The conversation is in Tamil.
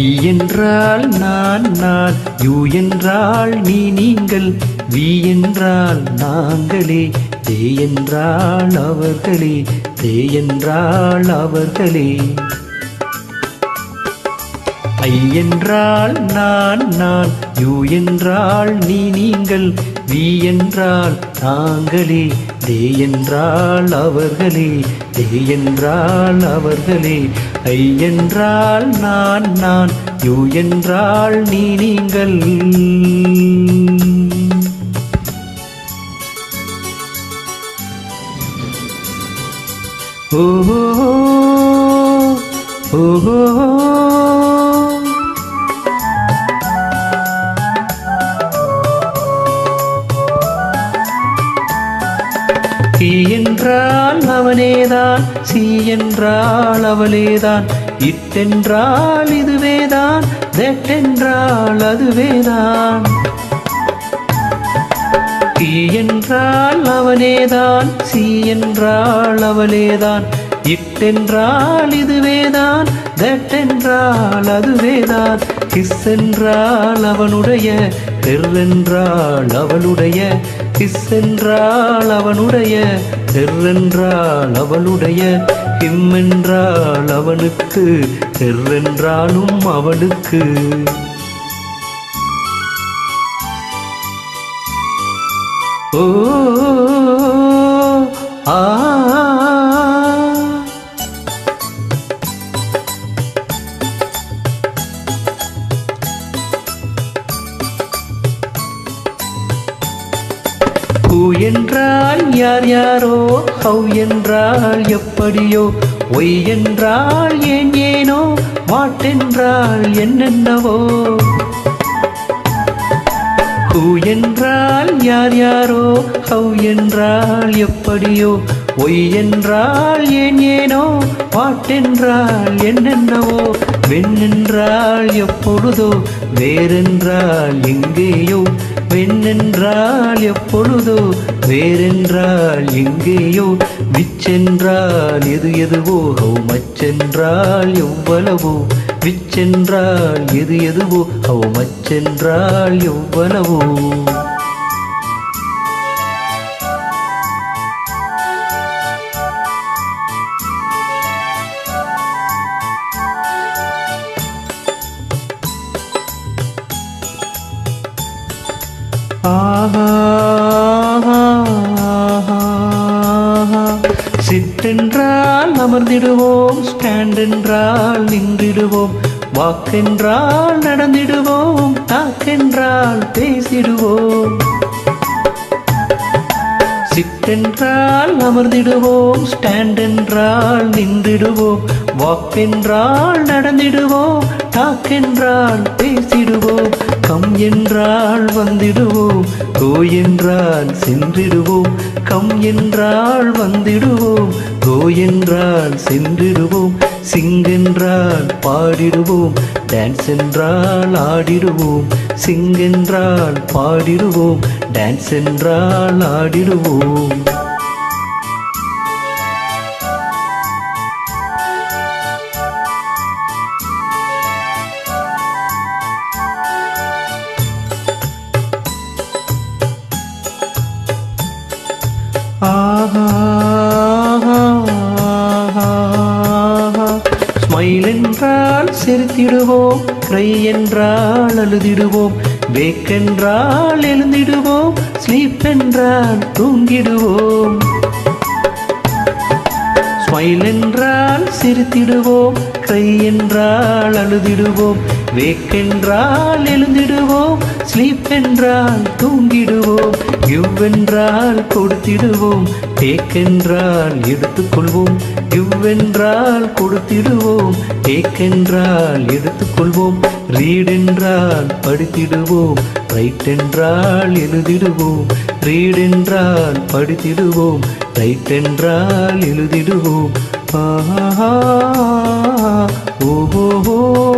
ஐ என்றால் நான் நான் யூ என்றால் நீ நீங்கள் வி என்றால் நாங்களே தே என்றால் அவர்களே தே என்றால் அவர்களே. ஐ என்றால் நான் நான் யூ என்றால் நீ நீங்கள் வி என்றால் நாங்களே தே என்றால் அவர்களே. தே என்றால் அவர்களே ஐ என்றால் நான் நான் யூ என்றால் நீ நீங்கள். ஓஹோ ஓஹோ. ஓ என்றால் அவனேதான் சி என்றால் அவளேதான். இட்டென்றால் இதுவேதான் தெட்டென்றால் அதுவேதான். சி என்றால் அவனேதான் சி என்றால் அவளேதான். இட்டென்றால் இதுவேதான் தட்டென்றால் அதுவேதான். கிஸ் என்றால் அவனுடைய தெருவென்றால் அவளுடைய. கிஸ் என்றால் அவனுடைய தெர்ரென்றால் அவளுடைய. ஹிம்மென்றால் அவனுக்கு தெர்ரென்றாலும் அவளுக்கு. ஓ ஆ யார் யாரோ ஹவ் என்றால் எப்படியோ? ஒய் என்றால் ஏன் ஏனோ? வாட் என்றால் என்னென்னவோ? ஹூ என்றால் யார் யாரோ? ஹவ் என்றால் எப்படியோ? ஒய் என்றால் ஏன் ஏனோ? வாட் என்றால் என்னென்னவோ? வெண்ணென்றால் எப்பொழுதோ வேறென்றால் எங்கேயோ. வெண்ணென்றால் எப்பொழுதோ வேறென்றால் எங்கேயோ. விச்சென்றால் எது எதுவோ ஹவு மச்சென்றால் எவ்வளவோ. விச்சென்றால் எது எதுவோ ஹவு மச்சென்றால் எவ்வளவோ. சிட்டென்றால் அமர்ந்திடுவோம் ஸ்டாண்ட் என்றால் நின்றிடுவோம் வாக்கென்றால் நடந்திடுவோம் டாக்கென்றால் பேசிடுவோம். சிட்டென்றால் அமர்ந்திடுவோம் ஸ்டாண்ட் என்றால் நின்றிடுவோம் வாக்கென்றால் நடந்திடுவோம் டாக்கென்றால் பேசிடுவோம் கம் என்றால் வந்திடுவோம் கோ என்றால் சென்றிடுவோம் கம் என்றால் வந்திடுவோம் கோ என்றால் சென்றிடுவோம் சிங்கென்றால் பாடிடுவோம் டான்ஸ் என்றால் ஆடிடுவோம் சிங்கென்றால் பாடிடுவோம் டான்ஸ் என்றால் ஆடிடுவோம். ஆஹா என்றால் சிரித்திடுவோம் க்ரை என்றால் அழுதிடுவோம் வேக்கென்றால் எழுந்திடுவோம் ஸ்லீப் என்றால் தூங்கிடுவோம். ஸ்மைல் என்றால் சிரித்திடுவோம் கை என்றால் அழுதிடுவோம் வேக்கென்றால் எழுந்திடுவோம் ஸ்லீப் என்றால் தூங்கிடுவோம். கிவ் என்றால் கொடுத்திடுவோம். டேக் என்றால் எடுத்துக்கொள்வோம். கிவ் என்றால் கொடுத்திடுவோம். டேக் என்றால் எடுத்துக்கொள்வோம். ரீட் என்றால் படித்திடுவோம். ரைட் என்றால் எழுதிடுவோம். ரீட் என்றால் படித்திடுவோம். ரைட் என்றால் எழுதிடுவோம். ஆஹா ஓஹோ